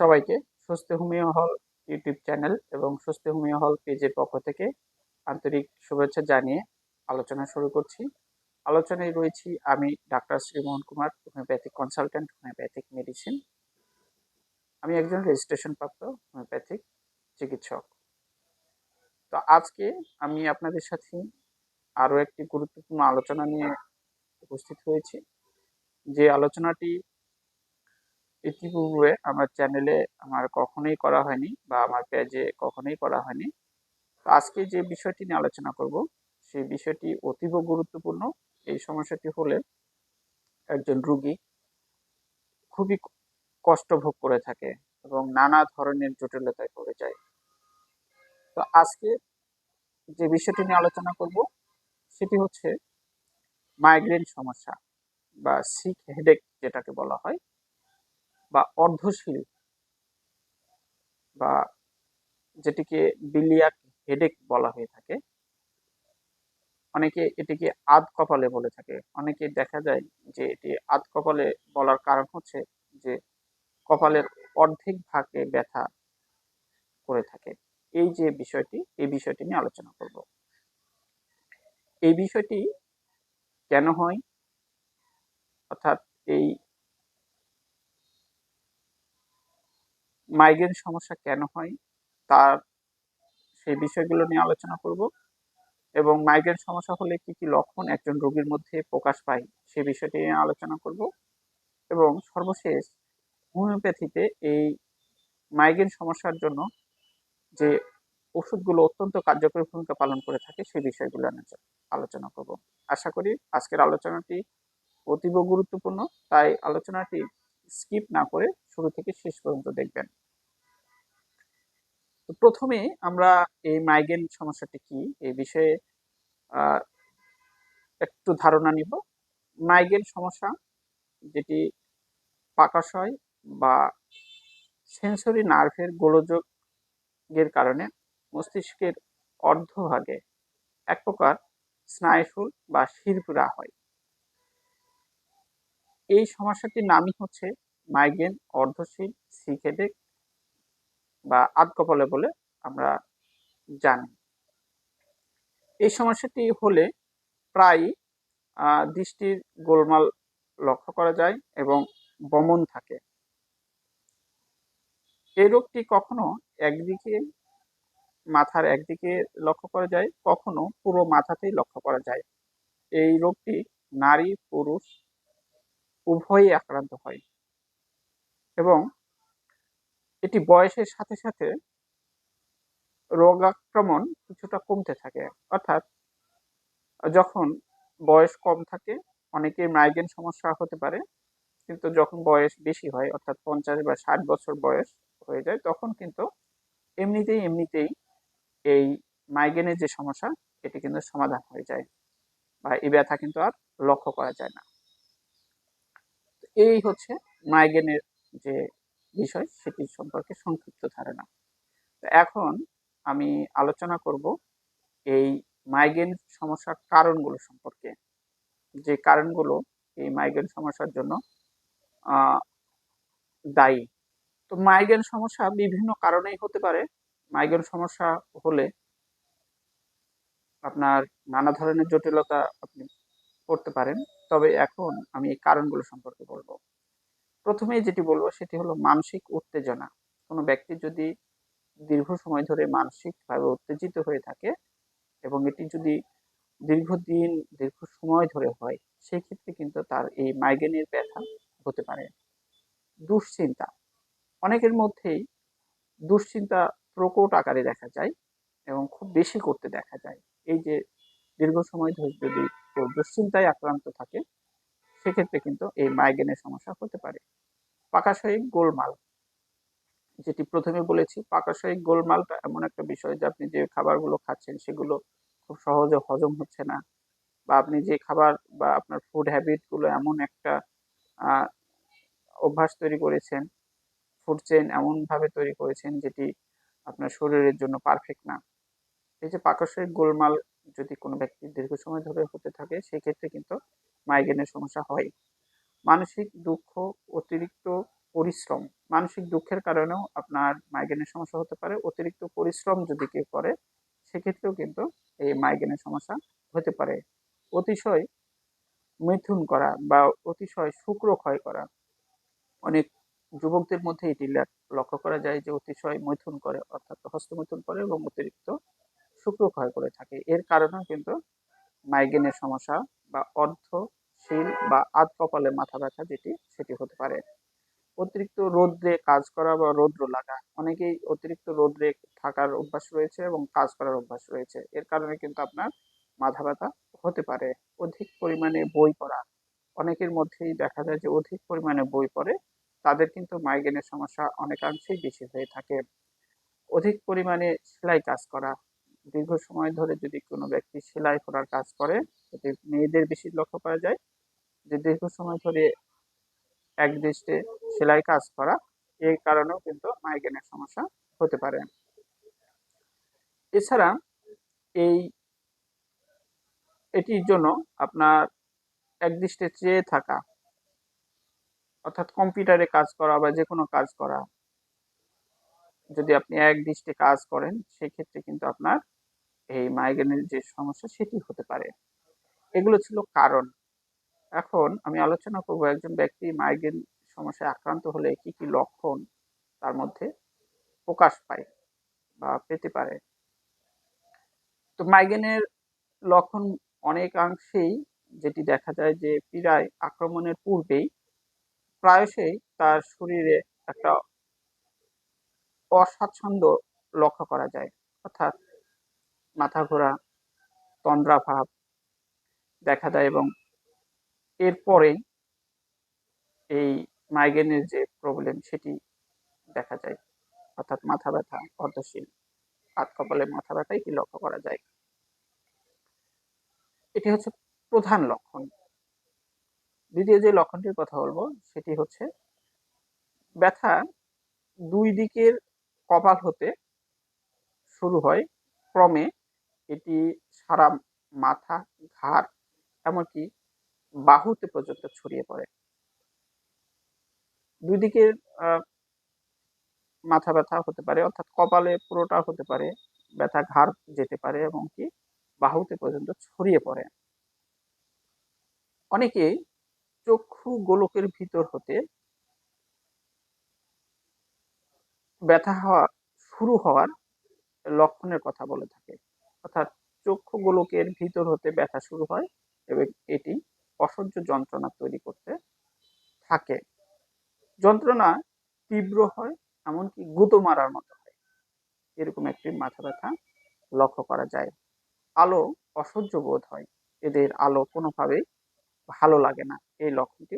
সবাইকে সুস্থ হোমিও হল ইউটিউব চ্যানেল এবং সুস্থ হোমিও হল পেজের পক্ষ থেকে আন্তরিক শুভেচ্ছা জানিয়ে আলোচনা শুরু করছি। আলোচনায় রয়েছি আমি doctor Srimohan Kumar, homeopathic consultant, homeopathic medicine. আমি একজন রেজিস্ট্রেশন প্রাপ্ত হোমিওপ্যাথিক চিকিৎসক। তো আজকে আমি আপনাদের সাথে আরও একটি গুরুত্বপূর্ণ আলোচনা নিয়ে উপস্থিত হয়েছি। যে আলোচনাটি ইতিপূর্বে আমার চ্যানেলে আমার কখনোই করা হয়নি বা আমার পেজে কখনোই করা হয়নি। তো আজকে যে বিষয়টি নিয়ে আলোচনা করব, সেই বিষয়টি অতীব গুরুত্বপূর্ণ। এই সমস্যাটি হলে একজন রুগী খুবই কষ্ট ভোগ করে থাকে এবং নানা ধরনের জটিলতায় পড়ে যায়। তো আজকে যে বিষয়টি নিয়ে আলোচনা করব, সেটি হচ্ছে মাইগ্রেন সমস্যা বা সিক হেডেক যেটাকে বলা হয়। বা অর্ধশীল বা যেটিকে বিলিয়াক হেডেক বলা হয়ে থাকে, অনেকে এটিকে আধ কপালে বলে থাকে। অনেকে দেখা যায় যে এটি আধ কপালে বলার কারণ হচ্ছে যে কপালের অর্ধেক ভাগে ব্যথা করে থাকে। এই যে বিষয়টি, এই বিষয়টি নিয়ে আলোচনা করব। এই বিষয়টি কেন হয়? অর্থাৎ এই মাইগ্রেন সমস্যা কেন হয়? তার সেই বিষয়গুলো নিয়ে আলোচনা করব। এবং মাইগ্রেন সমস্যা হলে কি কি লক্ষণ একজন রোগীর মধ্যে প্রকাশ পায় সে বিষয়টি নিয়ে আলোচনা করব। এবং সর্বশেষ হোমিওপ্যাথিতে এই মাইগ্রেন সমস্যার জন্য যে ওষুধগুলো অত্যন্ত কার্যকরী ভূমিকা পালন করে থাকে সেই বিষয়গুলো আলোচনা করব। আশা করি আজকের আলোচনাটি অতীব গুরুত্বপূর্ণ। তাই আলোচনাটি স্কিপ না করে শুরু থেকে শেষ পর্যন্ত দেখবেন। তো প্রথমে আমরা এই মাইগ্রেন সমস্যাটি কি? এই বিষয়ে একটু ধারণা নিব। মাইগ্রেন সমস্যা যেটি পাকাশয় বা সেন্সরি নার্ভের গোলযোগের কারণে মস্তিষ্কের অর্ধভাগে এক প্রকার স্নায়ুফুল বা শিরপুরা হয়। এই সমস্যাটির নামই হচ্ছে মাইগ্রেন অর্ধশীল সিকেডেক বা আধকপালে বলে আমরা জানি। এই সমস্যাটি হলে প্রায় দৃষ্টির গোলমাল লক্ষ্য করা যায় এবং বমন থাকে। এই রোগটি কখনো একদিকে, মাথার একদিকে লক্ষ্য করা যায়, কখনো পুরো মাথাতেই লক্ষ্য করা যায়। এই রোগটি নারী, পুরুষ, উভয়ই আক্রান্ত হয়। এবং এটি বয়সের সাথে সাথে রোগ আক্রমণ কিছুটা কমতে থাকে। অর্থাৎ যখন বয়স কম থাকে, অনেকের মাইগ্রেন সমস্যা হতে পারে, কিন্তু যখন বয়স বেশি হয়, অর্থাৎ পঞ্চাশ বা ষাট বছর বয়স হয়ে যায়, তখন কিন্তু এমনিতেই এমনিতেই এই মাইগ্রেনের যে সমস্যা, এটি কিন্তু সমাধান হয়ে যায় বা এই ব্যথা কিন্তু আর লক্ষ্য করা যায় না। এই হচ্ছে মাইগ্রেনের যে বিষয় সেটি সম্পর্কে সংক্ষিপ্ত ধারণা। এখন আমি আলোচনা করব এই মাইগ্রেন সমস্যার কারণগুলো সম্পর্কে। যে কারণগুলো এই মাইগ্রেন সমস্যার জন্য দায়ী। তো মাইগ্রেন সমস্যা বিভিন্ন কারণেই হতে পারে। মাইগ্রেন সমস্যা হলে আপনার নানা ধরনের জটিলতা আপনি করতে পারেন। তবে এখন আমি এই কারণগুলো সম্পর্কে বলব। প্রথমেই যেটি বলব সেটি হলো মানসিক উত্তেজনা। কোনো ব্যক্তি যদি দীর্ঘ সময় ধরে মানসিকভাবে উত্তেজিত হয়ে থাকে এবং এটি যদি দীর্ঘদিন, দীর্ঘ সময় ধরে হয় সেই ক্ষেত্রে কিন্তু তার এই মাইগ্রেনের ব্যথা হতে পারে। দুশ্চিন্তা। অনেকের মধ্যেই দুশ্চিন্তা প্রকট আকারে দেখা যায় এবং খুব বেশি করতে দেখা যায়। এই যে দীর্ঘ সময় ধরে যদি কেউ দুশ্চিন্তায় আক্রান্ত থাকে সেক্ষেত্রে কিন্তু এই মাইগ্রেনের সমস্যা হতে পারে। পাকাশয়িক গোলমাল, যেটি প্রথমে বলেছি, পাকাশয়িক গোলমালটা এমন একটা বিষয় যে আপনি যে খাবারগুলো খাচ্ছেন সেগুলো খুব সহজে হজম হচ্ছে না বা আপনি যে খাবার বা আপনার ফুড হ্যাবিটগুলো এমন একটা অভ্যাস তৈরি করেছেন ফুড চেন এমনভাবে তৈরি করেছেন যেটি আপনার শরীরের জন্য পারফেক্ট না। এই যে পাকশয়িক গোলমাল যদি কোনো ব্যক্তি দীর্ঘ সময় ধরে হতে থাকে সেই ক্ষেত্রে কিন্তু মাইগ্রেনের সমস্যা হয়। মানসিক দুঃখ, অতিরিক্ত পরিশ্রম, মানসিক দুঃখের কারণেও আপনার মাইগ্রেনের সমস্যা হতে পারে। অতিরিক্ত পরিশ্রম যদি কেউ করে, সেক্ষেত্রেও কিন্তু এই মাইগ্রেনের সমস্যা হতে পারে। অতিশয় মিথুন করা বা অতিশয় শুক্র ক্ষয় করা, অনেক যুবকদের মধ্যে এটি লক্ষ্য করা যায় যে অতিশয় মৈথুন করে, অর্থাৎ হস্তমৈথুন করে এবং অতিরিক্ত শুক্র ক্ষয় করে থাকে। এর কারণেও কিন্তু মাইগ্রেনের সমস্যা বা অর্ধশীল বা আধ কপালে মাথা ব্যথা যেটি, সেটি হতে পারে। অতিরিক্ত রোদ্রে কাজ করা বা রৌদ্র লাগা, অনেকেই অতিরিক্ত রোদ্রে থাকার অভ্যাস রয়েছে এবং কাজ করার অভ্যাস রয়েছে। এর কারণে কিন্তু আপনার মাথা ব্যথা হতে পারে। অধিক পরিমাণে বই পড়া, অনেকের মধ্যেই দেখা যায় যে অধিক পরিমাণে বই পড়ে, তাদের কিন্তু মাইগ্রেনের সমস্যা অনেকাংশেই বেশি হয়ে থাকে। অধিক পরিমাণে সেলাই কাজ করা, দীর্ঘ সময় ধরে যদি কোনো ব্যক্তি সেলাই করার কাজ করে, এতে মেয়েদের বেশি লক্ষ্য করা যায়। যে দীর্ঘ সময় ধরে এক দৃষ্টে সেলাই কাজ করা, এই কারণেও কিন্তু মাইগ্রেনের সমস্যা হতে পারে। এছাড়া এই, এটির জন্য আপনার একদৃষ্টে চেয়ে থাকা, অর্থাৎ কম্পিউটারে কাজ করা বা যে কোনো কাজ করা, যদি আপনি এক দৃষ্টে কাজ করেন, সেক্ষেত্রে কিন্তু আপনার এই মাইগ্রেনের যে সমস্যা, সেটি হতে পারে। এগুলো ছিল কারণ। এখন আমি আলোচনা করব একজন ব্যক্তি মাইগ্রেন সমস্যায় আক্রান্ত হলে কি কি লক্ষণ তার মধ্যে প্রকাশ পায় বা পেতে পারে? তো মাইগ্রেনের লক্ষণ অনেকাংশেই যেটি দেখা যায় যে পীড়ায় আক্রমণের পূর্বেই প্রায়শই তার শরীরে একটা অস্বাচ্ছন্দ্য লক্ষ্য করা যায়। অর্থাৎ মাথা ঘোরা, তন্দ্রাভাব দেখা দেয় এবং এরপরেই এই মাইগ্রেনের যে প্রবলেম সেটি দেখা যায়। অর্থাৎ মাথা ব্যথা, অর্ধশীল, হাত কপালে মাথা ব্যথা এটি লক্ষ্য করা যায়। এটি হচ্ছে প্রধান লক্ষণ। দ্বিতীয় যে লক্ষণটির কথা বলব, সেটি হচ্ছে ব্যথা দুই দিকের কপাল হতে শুরু হয়। ক্রমে এটি সারা মাথা, ঘাড়, এমনকি বাহুতে পর্যন্ত ছড়িয়ে পড়ে। দুই দিকের মাথা ব্যথা হতে পারে, অর্থাৎ কপালে পুরোটা হতে পারে, ব্যথা ঘাড় যেতে পারে, এবং কি বাহুতে পর্যন্ত ছড়িয়ে পড়ে। অনেকে চক্ষু গোলকের ভিতর হতে ব্যথা হওয়া শুরু হওয়ার লক্ষণের কথা বলে থাকে। অর্থাৎ চক্ষু গোলকের ভিতর হতে ব্যথা শুরু হয়, এবং এটি অসহ্য যন্ত্রণা তৈরি করতে থাকে। যন্ত্রণা তীব্র হয়, এমনকি গুঁতো মারার মতো হয়। এরকম একটি মাথা ব্যথা লক্ষ্য করা যায়। আলো অসহ্য বোধ হয়। এদের আলো কোনোভাবেই ভালো লাগে না। এই লক্ষণটি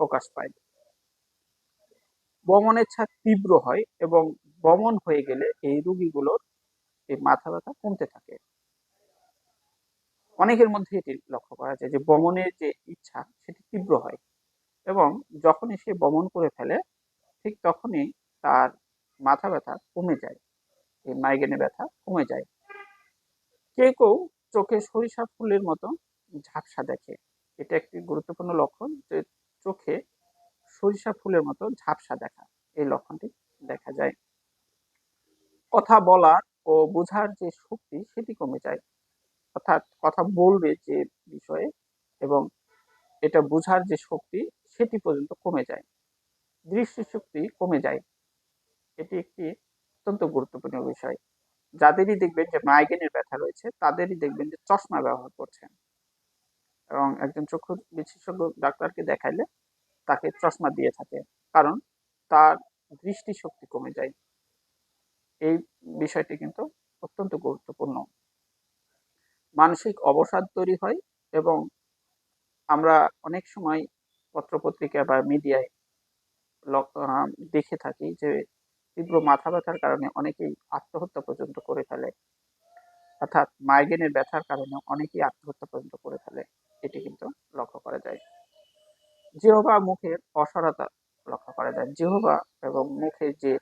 প্রকাশ পায়। বমনের ছাদ তীব্র হয় এবং বমন হয়ে গেলে এই রোগীগুলোর এই মাথা ব্যথা কমতে থাকে। অনেকের মধ্যে এটি লক্ষ্য করা যায় যে বমনের যে ইচ্ছা সেটি তীব্র হয় এবং যখনই সে বমন করে ফেলে, ঠিক তখনই তার মাথা ব্যথা কমে যায়, এই মাইগ্রেনের ব্যথা কমে যায়। কেউ কেউ চোখে সরিষা ফুলের মতো ঝাপসা দেখে। এটা একটি গুরুত্বপূর্ণ লক্ষণ যে চোখে সরিষা ফুলের মতো ঝাপসা দেখা, এই লক্ষণটি দেখা যায়। কথা বলার ও বোঝার যে শক্তি সেটি কমে যায়। অর্থাৎ কথা বলবে যে বিষয়ে এবং এটা বোঝার যে শক্তি সেটি পর্যন্ত কমে যায়। দৃষ্টিশক্তি কমে যায়। এটি একটি অত্যন্ত গুরুত্বপূর্ণ বিষয়। যাদেরই দেখবেন যে মাইগ্রেনের ব্যথা রয়েছে, তাদেরই দেখবেন যে চশমা ব্যবহার করছেন। এবং একজন চক্ষু বিশেষজ্ঞ ডাক্তারকে দেখাইলে তাকে চশমা দিয়ে থাকে, কারণ তার দৃষ্টিশক্তি কমে যায়। এই বিষয়টি কিন্তু অত্যন্ত গুরুত্বপূর্ণ। মানসিক অবসাদ তৈরি হয় এবং আমরা অনেক সময় পত্রপত্রিকা বা মিডিয়ায় দেখে থাকি যে তীব্র মাথা ব্যথার কারণে অনেকেই আত্মহত্যা পর্যন্ত করে ফেলে। অর্থাৎ মাইগ্রেনের ব্যথার কারণে অনেকেই আত্মহত্যা পর্যন্ত করে ফেলে। এটি কিন্তু লক্ষ্য করা যায়। জিহবা মুখের অসারতা লক্ষ্য করা যায়। জিহবা এবং মুখের যে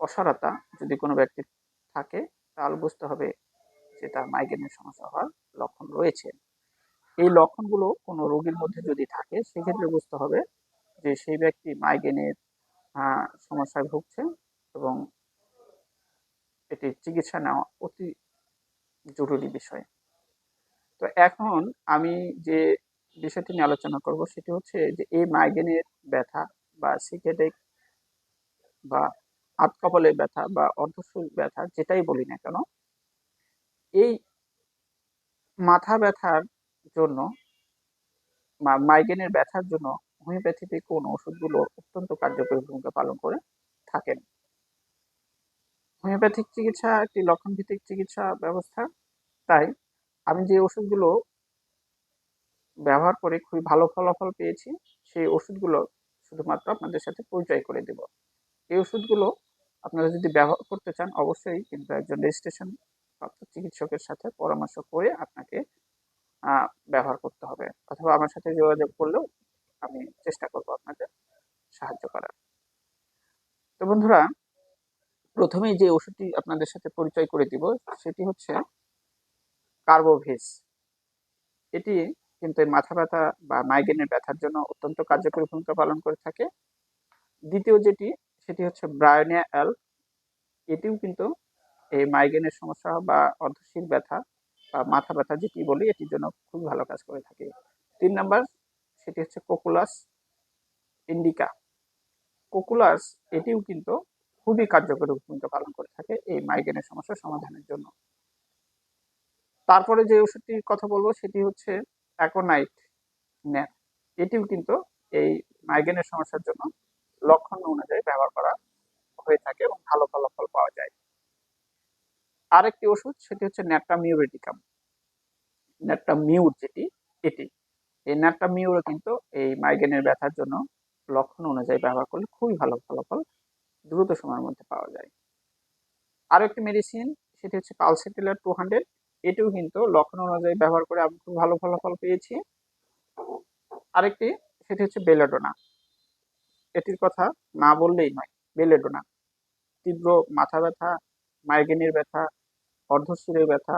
অসারতা যদি কোনো ব্যক্তির থাকে, তাহলে বুঝতে হবে যে তার মাইগ্রেনের সমস্যা হওয়ার লক্ষণ রয়েছে। এই লক্ষণগুলো কোনো রোগীর মধ্যে যদি থাকে, সেক্ষেত্রে বুঝতে হবে যে সেই ব্যক্তি মাইগ্রেনের সমস্যায় ভুগছে এবং এটির চিকিৎসা নেওয়া অতি জরুরি বিষয়। তো এখন আমি যে বিষয়টি নিয়ে আলোচনা করব, সেটি হচ্ছে যে এই মাইগ্রেনের ব্যথা বা সিকেডেক বা হাত কপালের ব্যথা বা অর্ধশূল ব্যথা, যেটাই বলি না কেন এই মাথা ব্যথার জন্য মাইগ্রেনের ব্যথার জন্য হোমিওপ্যাথিতে কোন ওষুধগুলো অত্যন্ত কার্যকরী ভূমিকা পালন করে থাকেন? হোমিওপ্যাথিক চিকিৎসা একটি লক্ষণ ভিত্তিক চিকিৎসা ব্যবস্থা। তাই আমি যে ওষুধগুলো ব্যবহার করে খুবই ভালো ফলাফল পেয়েছি, সেই ওষুধগুলো শুধুমাত্র আপনাদের সাথে পরিচয় করে দেব। এই ওষুধগুলো আপনারা যদি ব্যবহার করতে চান, অবশ্যই কিন্তু একজন রেজিস্ট্রেশন প্রাপ্ত চিকিৎসকের সাথে পরামর্শ করে আপনাকে ব্যবহার করতে হবে। অথবা আমার সাথে যোগাযোগ করলেও আমি চেষ্টা করব আপনাদের সাহায্য করার। তো বন্ধুরা, প্রথমেই যে ওষুধটি আপনাদের সাথে পরিচয় করে দিব, সেটি হচ্ছে কার্বোভিস। এটি কিন্তু মাথা ব্যথা বা মাইগ্রেনের ব্যথার জন্য অত্যন্ত কার্যকরী ভূমিকা পালন করে থাকে। দ্বিতীয় যেটি, সেটি হচ্ছে ব্রায়োনিয়া অ্যাল এটিও কিন্তু এই মাইগ্রেনের সমস্যা বা অর্ধশীল ব্যথা বা মাথা ব্যথা যেটি বলি, এটির জন্য খুব ভালো কাজ করে থাকে। তিন নাম্বার, সেটি হচ্ছে কোকুলাস ইন্ডিকা কোকুলাস এটিও কিন্তু খুবই কার্যকরী ভূমিকা পালন করে থাকে এই মাইগ্রেনের সমস্যা সমাধানের জন্য। তারপরে যে ওষুধটির কথা বলব, সেটি হচ্ছে অ্যাকোনাইট ন্যাপ এটিও কিন্তু এই মাইগ্রেনের সমস্যার জন্য লক্ষণ অনুযায়ী ব্যবহার করা হয়ে থাকে এবং ভালো ফলাফল পাওয়া যায়। আরেকটি ওষুধ, সেটি হচ্ছে ন্যাট্টামিউরেটিকাম ন্যাট্টামিউর যেটি, এটি। এই ন্যাট্টামিউরও কিন্তু এই মাইগ্রেনের ব্যথার জন্য লক্ষণ অনুযায়ী ব্যবহার করলে খুবই ভালো ফলাফল দ্রুত সময়ের মধ্যে পাওয়া যায়। আরও একটি মেডিসিন সেটি হচ্ছে পালসেটিলার টু হান্ড্রেড এটিও কিন্তু লক্ষণ অনুযায়ী ব্যবহার করে আমি খুব ভালো ফলাফল পেয়েছি। আরেকটি, সেটি হচ্ছে বেলাডোনা এটির কথা না বললেই নয় বেলেডোনা তীব্র মাথা ব্যথা মাইগ্রেনের ব্যথা অর্ধশিরের ব্যথা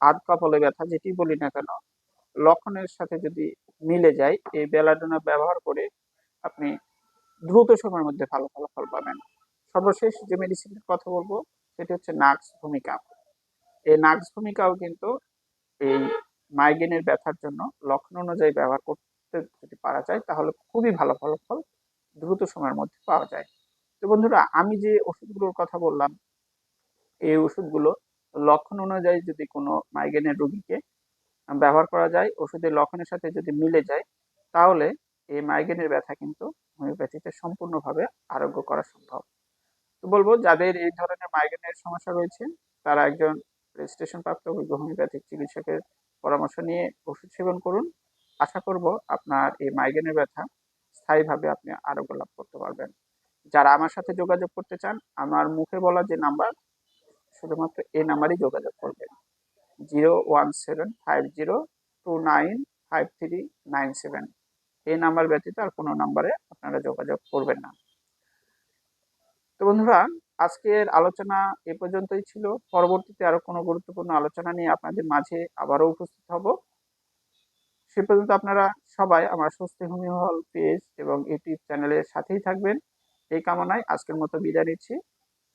আধ কপালে ব্যথা, যেটি বলি না কেন, লক্ষণের সাথে যদি মিলে যায়, এই বেলাডোনা ব্যবহার করে আপনি দ্রুত সময়ের মধ্যে ভালো ফলাফল পাবেন। সর্বশেষ যে মেডিসিনের কথা বলব, সেটি হচ্ছে নাক্স ভূমিকা। এই নাক্স ভূমিকাও কিন্তু এই মাইগ্রেনের ব্যথার জন্য লক্ষণ অনুযায়ী ব্যবহার করতে যদি পারা যায়, তাহলে খুবই ভালো ফলাফল দ্রুত সময়ের মধ্যে পাওয়া যায়। তো বন্ধুরা, আমি যে ওষুধগুলোর কথা বললাম এই ওষুধগুলো লক্ষণ অনুযায়ী যদি কোনো মাইগ্রেনের রোগীকে ব্যবহার করা যায়, ওষুধের লক্ষণের সাথে যদি মিলে যায়, তাহলে এই মাইগ্রেনের ব্যথা কিন্তু হোমিওপ্যাথিতে সম্পূর্ণভাবে আরোগ্য করা সম্ভব। তো বলব, যাদের এই ধরনের মাইগ্রেনের সমস্যা রয়েছে, তারা একজন রেজিস্ট্রেশন প্রাপ্ত হোমিওপ্যাথিক চিকিৎসকের পরামর্শ নিয়ে ওষুধ সেবন করুন। আশা করব, আপনার এই মাইগ্রেনের ব্যথা স্থায়ীভাবে আপনি আরোগ্য লাভ করতে পারবেন। যারা আমার সাথে যোগাযোগ করতে চান, আমার মুখে বলা যে নাম্বার শুধুমাত্র এই নাম্বারই যোগাযোগ করবেন। Zero one seven five zero two nine five three nine seven. এই নাম্বার ব্যতীত আর কোনো নাম্বারে আপনারা যোগাযোগ করবেন না। তো বন্ধুরা, আজকের আলোচনা এ পর্যন্তই ছিল। পরবর্তীতে আরও কোনো গুরুত্বপূর্ণ আলোচনা নিয়ে আপনাদের মাঝে আবারও উপস্থিত হব। সে পর্যন্ত আপনারা সবাই আমার স্বস্তি হোমি হল পেজ এবং ইউটিউব চ্যানেলের সাথেই থাকবেন। এই কামনায় আজকের মতো বিদায় নিচ্ছি।